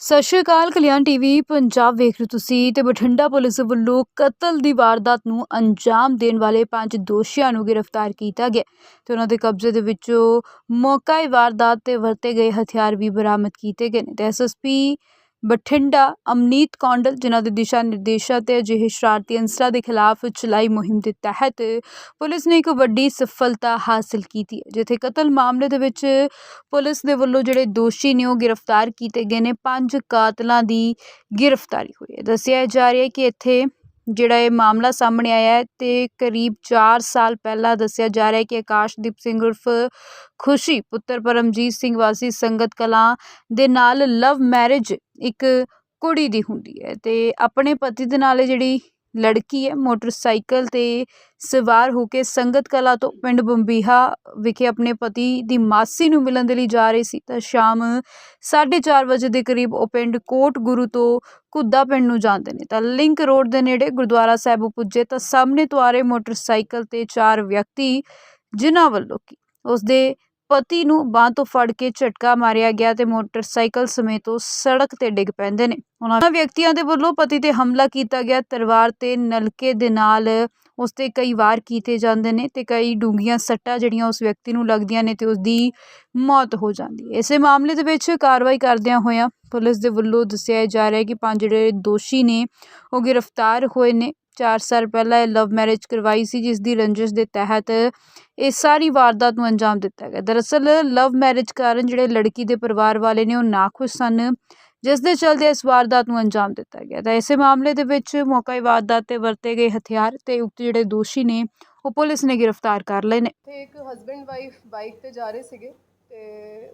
ਸਤਿ ਸ਼੍ਰੀ ਅਕਾਲ, ਕਲਿਆਣ ਟੀਵੀ, ਪੰਜਾਬ ਵੇਖ ਰਹੇ ਹੋ ਤੁਸੀਂ ਤੇ ਬਠਿੰਡਾ ਪੁਲਿਸ ਵੱਲੋਂ ਕਤਲ ਦੀ ਵਾਰਦਾਤ ਨੂੰ ਅੰਜਾਮ ਦੇਣ ਵਾਲੇ ਪੰਜ ਦੋਸ਼ੀਆਂ ਨੂੰ ਗ੍ਰਿਫਤਾਰ ਕੀਤਾ ਗਿਆ ਤੇ ਉਹਨਾਂ ਦੇ ਕਬਜ਼ੇ ਦੇ ਵਿੱਚੋਂ ਮੌਕਾਈ ਵਾਰਦਾਤ ਤੇ ਵਰਤੇ ਗਏ ਹਥਿਆਰ ਵੀ ਬਰਾਮਦ ਕੀਤੇ ਗਏ ਨੇ। ਤੇ ਐਸਐਸਪੀ ਬਠਿੰਡਾ, ਅਮਨੀਤ ਕੌਂਡਲ, ਜਿਨ੍ਹਾਂ ਦੇ ਦਿਸ਼ਾ ਨਿਰਦੇਸ਼ਾਂ ਤੇ ਅਜਿਹੇ ਸ਼ਰਾਰਤੀ ਅੰਸਰਾਂ ਦੇ ਖਿਲਾਫ ਚਲਾਈ ਮੁਹਿੰਮ ਦੇ ਤਹਿਤ ਪੁਲਿਸ ਨੇ ਇੱਕ ਵੱਡੀ ਸਫਲਤਾ ਹਾਸਲ ਕੀਤੀ ਹੈ, ਜਿੱਥੇ ਕਤਲ ਮਾਮਲੇ ਦੇ ਵਿੱਚ ਪੁਲਿਸ ਦੇ ਵੱਲੋਂ ਜਿਹੜੇ ਦੋਸ਼ੀ ਨੇ ਉਹ ਗ੍ਰਿਫਤਾਰ ਕੀਤੇ ਗਏ ਨੇ, ਪੰਜ ਕਾਤਲਾਂ ਦੀ ਗ੍ਰਿਫਤਾਰੀ ਹੋਈ ਹੈ। ਦੱਸਿਆ ਜਾ ਰਿਹਾ ਹੈ ਕਿ ਇੱਥੇ ਜਿਹੜਾ ਇਹ ਮਾਮਲਾ ਸਾਹਮਣੇ ਆਇਆ ਹੈ ਤੇ ਕਰੀਬ 4 ਸਾਲ ਪਹਿਲਾਂ ਦੱਸਿਆ ਜਾ ਰਿਹਾ ਹੈ ਕਿ ਆਕਾਸ਼ਦੀਪ ਸਿੰਘ ਉਰਫ ਖੁਸ਼ੀ ਪੁੱਤਰ ਪਰਮਜੀਤ ਸਿੰਘ ਵਾਸੀ ਸੰਗਤ ਕਲਾਂ ਦੇ ਨਾਲ ਲਵ ਮੈਰਿਜ ਇੱਕ ਕੁੜੀ ਦੀ ਹੁੰਦੀ ਹੈ ਤੇ ਆਪਣੇ ਪਤੀ ਦੇ ਨਾਲ ਜਿਹੜੀ ਲੜਕੀ ਹੈ, ਮੋਟਰਸਾਈਕਲ ਤੇ ਸਵਾਰ ਹੋ ਕੇ ਸੰਗਤ ਕਲਾ ਤੋਂ ਪਿੰਡ ਬੰਬੀਹਾ ਵਿਖੇ ਆਪਣੇ ਪਤੀ ਦੀ ਮਾਸੀ ਨੂੰ ਮਿਲਣ ਦੇ ਲਈ ਜਾ ਰਹੀ ਸੀ। ਤਾਂ ਸ਼ਾਮ 4:30 ਵਜੇ ਦੇ ਕਰੀਬ ਉਹ ਪਿੰਡ ਕੋਟ ਗੁਰੂ ਤੋਂ ਕੁੱਦਾ ਪਿੰਡ ਨੂੰ ਜਾਂਦੇ ਨੇ। ਤਾਂ ਲਿੰਕ ਰੋਡ ਦੇ ਨੇੜੇ ਗੁਰਦੁਆਰਾ ਸਾਹਿਬ ਪੁੱਜੇ ਤਾਂ ਸਾਹਮਣੇ ਤੋਂ ਆ ਰਹੇ ਮੋਟਰਸਾਈਕਲ ਤੇ ਚਾਰ ਵਿਅਕਤੀ, ਜਿਨ੍ਹਾਂ ਵੱਲੋਂ ਕਿ ਉਸਦੇ ਪਤੀ ਨੂੰ ਬਾਂਹ ਤੋਂ ਫੜ ਕੇ ਝਟਕਾ ਮਾਰਿਆ ਗਿਆ ਤੇ ਮੋਟਰਸਾਈਕਲ ਸਮੇਤ ਉਹ ਸੜਕ ਤੇ ਡਿੱਗ ਪੈਂਦੇ ਨੇ। ਉਹਨਾਂ ਵਿਅਕਤੀਆਂ ਦੇ ਵੱਲੋਂ ਪਤੀ ਤੇ ਹਮਲਾ ਕੀਤਾ ਗਿਆ। ਤਲਵਾਰ ਤੇ ਨਲਕੇ ਦੇ ਨਾਲ ਉਸ ਤੇ ਕਈ ਵਾਰ ਕੀਤੇ ਜਾਂਦੇ ਨੇ ਤੇ ਕਈ ਡੂੰਘੀਆਂ ਸੱਟਾਂ ਜਿਹੜੀਆਂ ਉਸ ਵਿਅਕਤੀ ਨੂੰ ਲੱਗਦੀਆਂ ਨੇ ਤੇ ਉਸ ਦੀ ਮੌਤ ਹੋ ਜਾਂਦੀ ਹੈ। ਇਸੇ ਮਾਮਲੇ ਦੇ ਵਿੱਚ ਕਾਰਵਾਈ ਕਰਦਿਆਂ ਹੋਇਆਂ ਪੁਲਿਸ ਦੇ ਵੱਲੋਂ ਦੱਸਿਆ ਜਾ ਰਿਹਾ ਹੈ ਕਿ ਪੰਜ ਜਿਹੜੇ ਦੋਸ਼ੀ ਨੇ ਉਹ ਗ੍ਰਿਫਤਾਰ ਹੋਏ ਨੇ। ਚਾਰ ਸਾਲ ਪਹਿਲਾਂ ਇਹ ਲਵ ਮੈਰਿਜ ਕਰਵਾਈ ਸੀ, ਜਿਸ ਦੀ ਰੰਜਿਸ਼ ਦੇ ਤਹਿਤ ਇਹ ਸਾਰੀ ਵਾਰਦਾਤ ਨੂੰ ਅੰਜਾਮ ਦਿੱਤਾ ਗਿਆ। ਦਰਅਸਲ ਲਵ ਮੈਰਿਜ ਕਾਰਨ ਜਿਹੜੇ ਲੜਕੀ ਦੇ ਪਰਿਵਾਰ ਵਾਲੇ ਨੇ ਉਹ ਨਾਖੁਸ਼ ਸਨ, ਜਿਸ ਦੇ ਚਲਦੇ ਇਸ ਵਾਰਦਾਤ ਨੂੰ ਅੰਜਾਮ ਦਿੱਤਾ ਗਿਆ। ਤਾਂ ਇਸੇ ਮਾਮਲੇ ਦੇ ਵਿੱਚ ਮੌਕਾਈ ਵਾਰਦਾਤ ਤੇ ਵਰਤੇ ਗਏ ਹਥਿਆਰ ਤੇ ਉਕਤ ਜਿਹੜੇ ਦੋਸ਼ੀ ਨੇ, ਉਹ ਪੁਲਿਸ ਨੇ ਗ੍ਰਿਫਤਾਰ ਕਰ ਲਏ ਨੇ। ਤੇ ਇੱਕ ਹਸਬੈਂਡ ਵਾਈਫ ਬਾਈਕ ਤੇ ਜਾ ਰਹੇ ਸੀਗੇ ਤੇ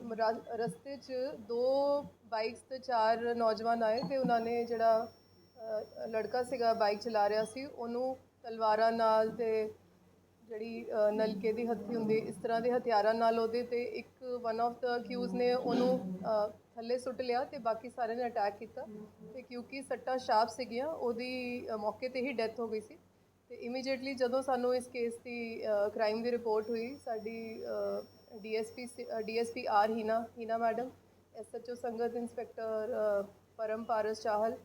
ਰਸਤੇ 'ਚ ਦੋ ਬਾਈਕਸ ਤੇ ਚਾਰ ਨੌਜਵਾਨ ਆਏ ਤੇ ਉਹਨਾਂ ਨੇ ਜਿਹੜਾ ਲੜਕਾ ਸੀਗਾ ਬਾਈਕ ਚਲਾ ਰਿਹਾ ਸੀ। ਉਹਨੂੰ ਤਲਵਾਰਾਂ ਨਾਲ ਤੇ ਜਿਹੜੀ ਨਲਕੇ ਦੀ ਹੱਥੀ ਹੁੰਦੀ, ਇਸ ਤਰ੍ਹਾਂ ਦੇ ਹਥਿਆਰਾਂ ਨਾਲ ਉਹਦੇ ਤੇ ਇੱਕ ਵਨ ਆਫ ਦਾ ਅਕਿਊਜ਼ ਨੇ ਉਹਨੂੰ ਥੱਲੇ ਸੁੱਟ ਲਿਆ ਤੇ ਬਾਕੀ ਸਾਰਿਆਂ ਨੇ ਅਟੈਕ ਕੀਤਾ। ਤੇ ਕਿਉਂਕਿ ਸੱਟਾਂ ਸ਼ਾਰਪ ਸੀਗੀਆਂ, ਉਹਦੀ ਮੌਕੇ ਤੇ ਹੀ ਡੈਥ ਹੋ ਗਈ ਸੀ। ਤੇ ਇਮੀਡੀਏਟਲੀ ਜਦੋਂ ਸਾਨੂੰ ਇਸ ਕੇਸ ਦੀ ਕ੍ਰਾਈਮ ਦੀ ਰਿਪੋਰਟ ਹੋਈ, ਸਾਡੀ DSP DSP R Heena Heena madam SHO Sangat inspector Param Paras Chahal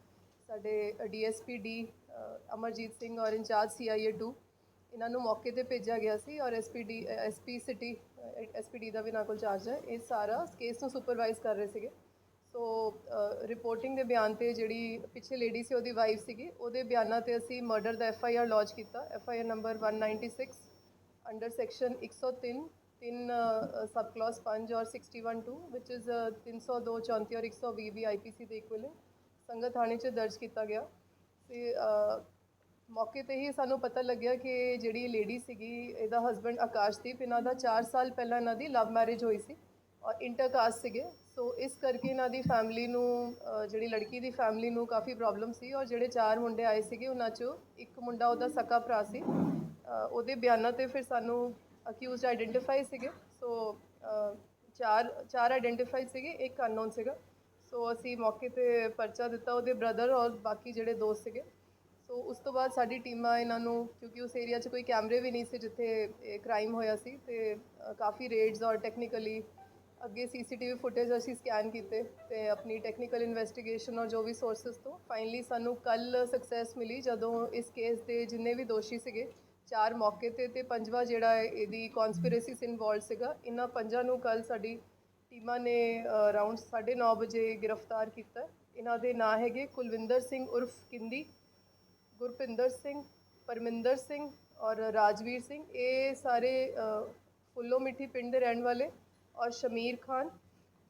ਸਾਡੇ ਡੀਐਸਪੀ ਡੀ ਅਮਰਜੀਤ ਸਿੰਘ ਔਰ ਇੰਚਾਰਜ ਸੀਆਈਏ 2 ਇਹਨਾਂ ਨੂੰ ਮੌਕੇ ਤੇ ਭੇਜਿਆ ਗਿਆ ਸੀ ਔਰ ਐਸਪੀਡੀ ਐਸਪੀ ਸਿਟੀ ਐਸਪੀਡੀ ਦਾ ਵੀ ਨਾਲ ਕੋਲ ਚਾਰਜ ਹੈ। ਇਹ ਸਾਰਾ ਕੇਸ ਨੂੰ ਸੁਪਰਵਾਈਜ਼ ਕਰ ਰਹੇ ਸੀਗੇ। ਸੋ ਰਿਪੋਰਟਿੰਗ ਦੇ ਬਿਆਨ ਤੇ ਜਿਹੜੀ ਪਿੱਛੇ ਲੇਡੀ ਸੀ, ਉਹਦੀ ਵਾਈਫ ਸੀਗੀ, ਉਹਦੇ ਬਿਆਨਾਂ ਤੇ ਅਸੀਂ ਮਰਡਰ ਦਾ ਐਫ ਆਈ ਆਰ ਲੌਂਚ ਕੀਤਾ। F I R number 196 under section 103 ਤਿੰਨ ਸਬ ਕਲਾਸ 5 ਔਰ 61 2 ਵਿਚ ਇਜ਼ 302 34 ਔਰ 120 ਵੀ ਆਈਪੀਸੀ ਦੇ ਇਕੁਇਵਲੈਂਟ ਸੰਗਤ ਥਾਣੇ 'ਚ ਦਰਜ ਕੀਤਾ ਗਿਆ। ਤੇ ਮੌਕੇ ਤੇ ਹੀ ਸਾਨੂੰ ਪਤਾ ਲੱਗਿਆ ਕਿ ਜਿਹੜੀ ਲੇਡੀ ਸੀਗੀ, ਇਹਦਾ ਹਸਬੰਡ ਆਕਾਸ਼ਦੀਪ, ਇਹਨਾਂ ਦਾ 4 ਸਾਲ ਪਹਿਲਾਂ ਇਹਨਾਂ ਦੀ ਲਵ ਮੈਰਿਜ ਹੋਈ ਸੀ, ਔਰ ਇੰਟਰਕਾਸਟ ਸੀਗੇ। ਸੋ ਇਸ ਕਰਕੇ ਇਹਨਾਂ ਦੀ ਫੈਮਿਲੀ ਨੂੰ ਜਿਹੜੀ ਲੜਕੀ ਦੀ ਫੈਮਿਲੀ ਨੂੰ ਕਾਫੀ ਪ੍ਰੋਬਲਮ ਸੀ, ਔਰ ਜਿਹੜੇ ਚਾਰ ਮੁੰਡੇ ਆਏ ਸੀਗੇ, ਉਹਨਾਂ 'ਚੋਂ ਇੱਕ ਮੁੰਡਾ ਉਹਦਾ ਸਕਾ ਭਰਾ ਸੀ। ਉਹਦੇ ਬਿਆਨਾਂ ਤੇ ਫਿਰ ਸਾਨੂੰ ਅਕਿਊਜ਼ਡ ਆਈਡੈਂਟੀਫਾਈ ਸੀਗੇ। ਸੋ ਚਾਰ ਚਾਰ ਆਈਡੈਂਟੀਫਾਈ ਸੀਗੇ, ਇੱਕ ਅਨਨੋਨ ਸੀਗਾ। ਸੋ ਅਸੀਂ ਮੌਕੇ ਤੇ ਪਰਚਾ ਦਿੱਤਾ ਉਹਦੇ ਬ੍ਰਦਰ ਔਰ ਬਾਕੀ ਜਿਹੜੇ ਦੋਸਤ ਸੀਗੇ। ਸੋ ਉਸ ਤੋਂ ਬਾਅਦ ਸਾਡੀ ਟੀਮਾਂ ਇਹਨਾਂ ਨੂੰ, ਕਿਉਂਕਿ ਉਸ ਏਰੀਆ 'ਚ ਕੋਈ ਕੈਮਰੇ ਵੀ ਨਹੀਂ ਸੀ ਜਿੱਥੇ ਇਹ ਕ੍ਰਾਈਮ ਹੋਇਆ ਸੀ ਤੇ ਕਾਫੀ ਰੇਡਸ ਔਰ ਟੈਕਨੀਕਲੀ ਅੱਗੇ ਸੀਸੀਟੀਵੀ ਫੁਟੇਜ ਅਸੀਂ ਸਕੈਨ ਕੀਤੇ ਤੇ ਆਪਣੀ ਟੈਕਨੀਕਲ ਇਨਵੈਸਟੀਗੇਸ਼ਨ ਔਰ ਜੋ ਵੀ ਸੋਰਸਸ ਤੋਂ ਫਾਈਨਲੀ ਸਾਨੂੰ ਕੱਲ ਸਕਸੈਸ ਮਿਲੀ ਜਦੋਂ ਇਸ ਕੇਸ ਦੇ ਜਿੰਨੇ ਵੀ ਦੋਸ਼ੀ ਸੀਗੇ, ਚਾਰ ਮੌਕੇ ਤੇ ਤੇ ਪੰਜਵਾਂ ਜਿਹੜਾ ਇਹਦੀ ਕਨਸਪੀਰੇਸੀ ਸ ਇਨਵੋਲਡ ਸੀਗਾ, ਇਹਨਾਂ ਪੰਜਾਂ ਨੂੰ ਕੱਲ ਸਾਡੀ ਟੀਮਾਂ ਨੇ ਅਰਾਊਂਡ 9:30 ਵਜੇ ਗ੍ਰਿਫਤਾਰ ਕੀਤਾ। ਇਹਨਾਂ ਦੇ ਨਾਂ ਹੈਗੇ ਕੁਲਵਿੰਦਰ ਸਿੰਘ ਉਰਫ ਕਿੰਦੀ, ਗੁਰਪਿੰਦਰ ਸਿੰਘ, ਪਰਮਿੰਦਰ ਸਿੰਘ ਔਰ ਰਾਜਵੀਰ ਸਿੰਘ। ਇਹ ਸਾਰੇ ਫੁੱਲੋ ਮਿੱਠੀ ਪਿੰਡ ਦੇ ਰਹਿਣ ਵਾਲੇ ਔਰ ਸ਼ਮੀਰ ਖਾਨ।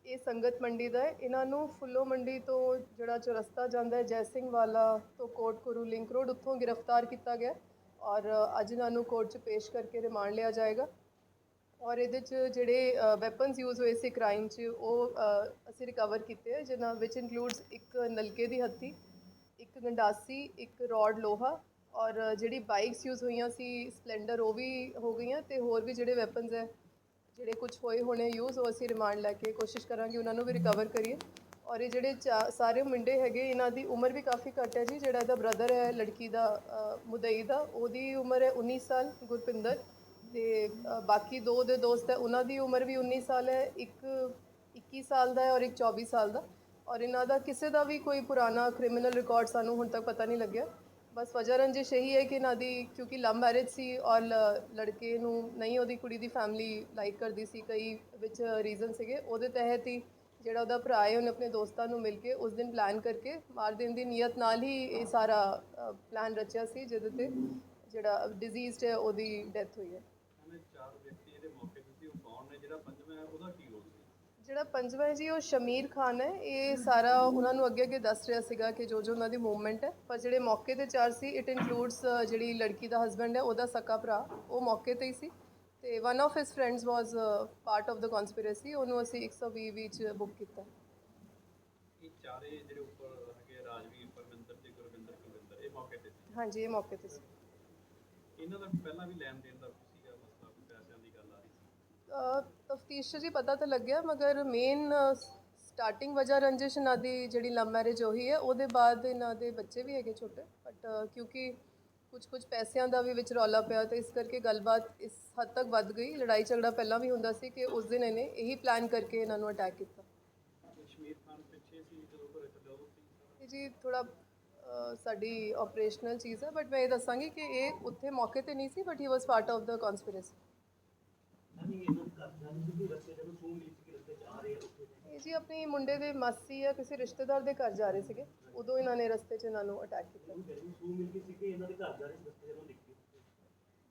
ਇਹ ਸੰਗਤ ਮੰਡੀ ਦਾ ਹੈ। ਇਹਨਾਂ ਨੂੰ ਫੁੱਲੋ ਮੰਡੀ ਤੋਂ ਜਿਹੜਾ ਚੁਰਸਤਾ ਜਾਂਦਾ ਹੈ, ਜੈ ਸਿੰਘ ਵਾਲਾ ਤੋਂ ਕੋਟ ਕੁਰੂ ਲਿੰਕ ਰੋਡ ਉੱਥੋਂ ਗ੍ਰਿਫਤਾਰ ਕੀਤਾ ਗਿਆ ਔਰ ਅੱਜ ਇਹਨਾਂ ਨੂੰ ਕੋਰਟ 'ਚ ਪੇਸ਼ ਕਰਕੇ ਰਿਮਾਂਡ ਲਿਆ ਜਾਏਗਾ। ਔਰ ਇਹਦੇ 'ਚ ਜਿਹੜੇ ਵੈਪਨਸ ਯੂਜ਼ ਹੋਏ ਸੀ ਕ੍ਰਾਈਮ 'ਚ, ਉਹ ਅਸੀਂ ਰਿਕਵਰ ਕੀਤੇ ਹੈ ਜਿਨ੍ਹਾਂ ਵਿੱਚ ਇਨਕਲੂਡਸ ਇੱਕ ਨਲਕੇ ਦੀ ਹੱਥੀ, ਇੱਕ ਗੰਡਾਸੀ, ਇੱਕ ਰੋਡ ਲੋਹਾ ਔਰ ਜਿਹੜੀ ਬਾਈਕਸ ਯੂਜ਼ ਹੋਈਆਂ ਸੀ ਸਪਲੈਂਡਰ ਉਹ ਵੀ ਹੋ ਗਈਆਂ ਤੇ ਹੋਰ ਵੀ ਜਿਹੜੇ ਵੈਪਨਸ ਹੈ, ਜਿਹੜੇ ਕੁਝ ਹੋਏ ਹੋਣੇ ਯੂਜ਼ ਉਹ ਅਸੀਂ ਰਿਮਾਂਡ ਲੈ ਕੇ ਕੋਸ਼ਿਸ਼ ਕਰਾਂਗੇ ਉਹਨਾਂ ਨੂੰ ਵੀ ਰਿਕਵਰ ਕਰੀਏ। ਔਰ ਇਹ ਜਿਹੜੇ ਚਾ- ਸਾਰੇ ਮੁੰਡੇ ਹੈਗੇ, ਇਹਨਾਂ ਦੀ ਉਮਰ ਵੀ ਕਾਫੀ ਘੱਟ ਹੈ ਜੀ, ਜਿਹੜਾ ਇਹਦਾ ਬ੍ਰਦਰ ਹੈ, ਲੜਕੀ ਦਾ ਮੁਦਈ ਦਾ, ਉਹਦੀ ਉਮਰ ਹੈ 19 ਸਾਲ, ਗੁਰਪਿੰਦਰ। ਤੇ ਬਾਕੀ ਦੋ ਦੇ ਦੋਸਤ ਹੈ, ਉਹਨਾਂ ਦੀ ਉਮਰ ਵੀ 19 ਸਾਲ ਹੈ, ਇੱਕ 21 ਸਾਲ ਦਾ ਹੈ ਔਰ ਇੱਕ 24 ਸਾਲ ਦਾ। ਔਰ ਇਹਨਾਂ ਦਾ ਕਿਸੇ ਦਾ ਵੀ ਕੋਈ ਪੁਰਾਣਾ ਕ੍ਰਿਮੀਨਲ ਰਿਕਾਰਡ ਸਾਨੂੰ ਹੁਣ ਤੱਕ ਪਤਾ ਨਹੀਂ ਲੱਗਿਆ। ਬਸ ਵਜ੍ਹਾ ਰੰਜਿਸ਼ ਇਹੀ ਹੈ ਕਿ ਇਹਨਾਂ ਦੀ, ਕਿਉਂਕਿ ਲਵ ਮੈਰਿਜ ਸੀ ਔਰ ਲ- ਲੜਕੇ ਨੂੰ ਨਹੀਂ ਉਹਦੀ ਕੁੜੀ ਦੀ ਫੈਮਿਲੀ ਲਾਈਕ ਕਰਦੀ ਸੀ, ਕਈ ਵਿੱਚ ਰੀਜ਼ਨ ਸੀਗੇ। ਉਹਦੇ ਤਹਿਤ ਹੀ ਜਿਹੜਾ ਉਹਦਾ ਭਰਾ ਹੈ, ਉਹਨੇ ਆਪਣੇ ਦੋਸਤਾਂ ਨੂੰ ਮਿਲ ਕੇ ਉਸ ਦਿਨ ਪਲਾਨ ਕਰਕੇ ਮਾਰ ਦੇਣ ਦੀ ਨੀਅਤ ਨਾਲ ਹੀ ਇਹ ਸਾਰਾ ਪਲਾਨ ਰਚਿਆ ਸੀ, ਜਿਹਦੇ ਤੇ ਜਿਹੜਾ ਡਿਜ਼ੀਜ਼ਡ ਹੈ, ਉਹਦੀ ਡੈਥ ਹੋਈ ਹੈ ਉਹਨੇ ਚਾਰ ਵਿਅਕਤੀ ਜਿਹੜੇ ਮੌਕੇ ਤੇ ਸੀ ਉਹ ਕੌਣ ਨੇ ਜਿਹੜਾ ਪੰਜਵਾਂ ਹੈ ਉਹਦਾ ਕੀ ਰੋਲ ਸੀ? ਜਿਹੜਾ ਪੰਜਵਾਂ ਹੈ ਜੀ ਉਹ ਸ਼ਮੀਰ ਖਾਨ ਹੈ। ਇਹ ਸਾਰਾ ਉਹਨਾਂ ਨੂੰ ਅੱਗੇ ਅੱਗੇ ਦੱਸ ਰਿਹਾ ਸੀਗਾ ਕਿ ਜੋ ਜੋ ਉਹਨਾਂ ਦੀ ਮੂਵਮੈਂਟ ਹੈ। ਪਰ ਜਿਹੜੇ ਮੌਕੇ ਤੇ ਚਾਰ ਸੀ ਇਟ ਇਨਕਲੂਡਸ ਜਿਹੜੀ ਲੜਕੀ ਦਾ ਹਸਬੰਡ ਹੈ ਉਹਦਾ ਸਕਾ ਭਰਾ ਉਹ ਮੌਕੇ ਤੇ ਹੀ ਸੀ। ਤੇ one of his friends was part of the conspiracy ਉਹਨੂੰ ਅਸੀਂ 120 ਵਿੱਚ ਬੁੱਕ ਕੀਤਾ। ਇਹ ਚਾਰੇ ਜਿਹੜੇ ਉੱਪਰ ਹੈਗੇ ਰਾਜਵੀਰ ਪਰਮਿੰਦਰ ਤੇ ਗੁਰਵਿੰਦਰ ਕੁਲਵਿੰਦਰ ਇਹ ਮੌਕੇ ਤੇ ਸੀ? ਹਾਂਜੀ ਇਹ ਮੌਕੇ ਤੇ ਸੀ। ਇਹਨਾਂ ਦਾ ਪਹਿਲਾਂ ਵੀ ਲੈਣ ਦੇਣ ਦਾ ਸੀਗਾ ਮਸਲਾ ਕੋਈ ਪੈਸਿਆਂ ਦੀ ਗੱਲ ਆ ਰਹੀ ਸੀ ਤਫਤੀਸ਼ ਜੀ ਪਤਾ ਤਾਂ ਲੱਗਿਆ ਮਗਰ ਮੇਨ ਸਟਾਰਟਿੰਗ ਵਜ੍ਹਾ ਰੰਜਿਸ਼ ਇਹਨਾਂ ਦੀ ਜਿਹੜੀ ਲਵ ਮੈਰਿਜ ਉਹੀ ਹੈ ਉਹਦੇ ਬਾਅਦ ਇਹਨਾਂ ਦੇ ਬੱਚੇ ਵੀ ਹੈਗੇ ਛੋਟੇ ਬਟ ਕਿਉਂਕਿ ਕੁਝ ਕੁਝ ਪੈਸਿਆਂ ਦਾ ਵੀ ਵਿੱਚ ਰੌਲਾ ਪਿਆ ਤੇ ਇਸ ਕਰਕੇ ਗੱਲਬਾਤ ਇਸ ਹੱਦ ਤੱਕ ਵੱਧ ਗਈ। ਲੜਾਈ ਝਗੜਾ ਪਹਿਲਾਂ ਵੀ ਹੁੰਦਾ ਸੀ ਕਿ ਉਸ ਦਿਨ ਇਹਨੇ ਇਹੀ ਪਲਾਨ ਕਰਕੇ ਇਹਨਾਂ ਨੂੰ ਅਟੈਕ ਕੀਤਾ। ਕਸ਼ਮੀਰ ਖਾਨ ਪਿੱਛੇ ਸੀ ਜਦੋਂ ਘਰੇ ਚੱਲਿਆ ਉਦੋਂ ਸੀ? ਇਹ ਜੀ ਥੋੜਾ ਸਾਡੀ ਆਪਰੇਸ਼ਨਲ ਚੀਜ਼ ਹੈ ਬਟ ਮੈਂ ਇਹ ਦੱਸਾਂਗੀ ਕਿ ਇਹ ਉੱਥੇ ਮੌਕੇ ਤੇ ਨਹੀਂ ਸੀ but he was part of the conspiracy ਇਹ ਜੀ ਆਪਣੀ ਮੁੰਡੇ ਦੇ ਮਾਸੀ ਜਾਂ ਕਿਸੇ ਰਿਸ਼ਤੇਦਾਰ ਦੇ ਘਰ ਜਾ ਰਹੇ ਸੀਗੇ। ਉਦੋਂ ਇਹਨਾਂ ਨੇ ਰਸਤੇ 'ਚ ਇਹਨਾਂ ਨੂੰ ਅਟੈਕ ਕੀਤਾ।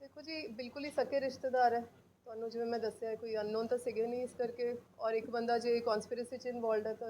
ਦੇਖੋ ਜੀ ਬਿਲਕੁਲ ਹੀ ਸਕੇ ਰਿਸ਼ਤੇਦਾਰ ਹੈ ਤੁਹਾਨੂੰ ਜਿਵੇਂ ਮੈਂ ਦੱਸਿਆ ਕੋਈ ਅਨਨੋਨ ਤਾਂ ਸੀਗੇ ਨਹੀਂ ਇਸ ਕਰਕੇ। ਔਰ ਇੱਕ ਬੰਦਾ ਜੇ ਕਨਸਪੀਰੇਸੀ 'ਚ ਇਨਵੋਲਡ ਹੈ ਤਾਂ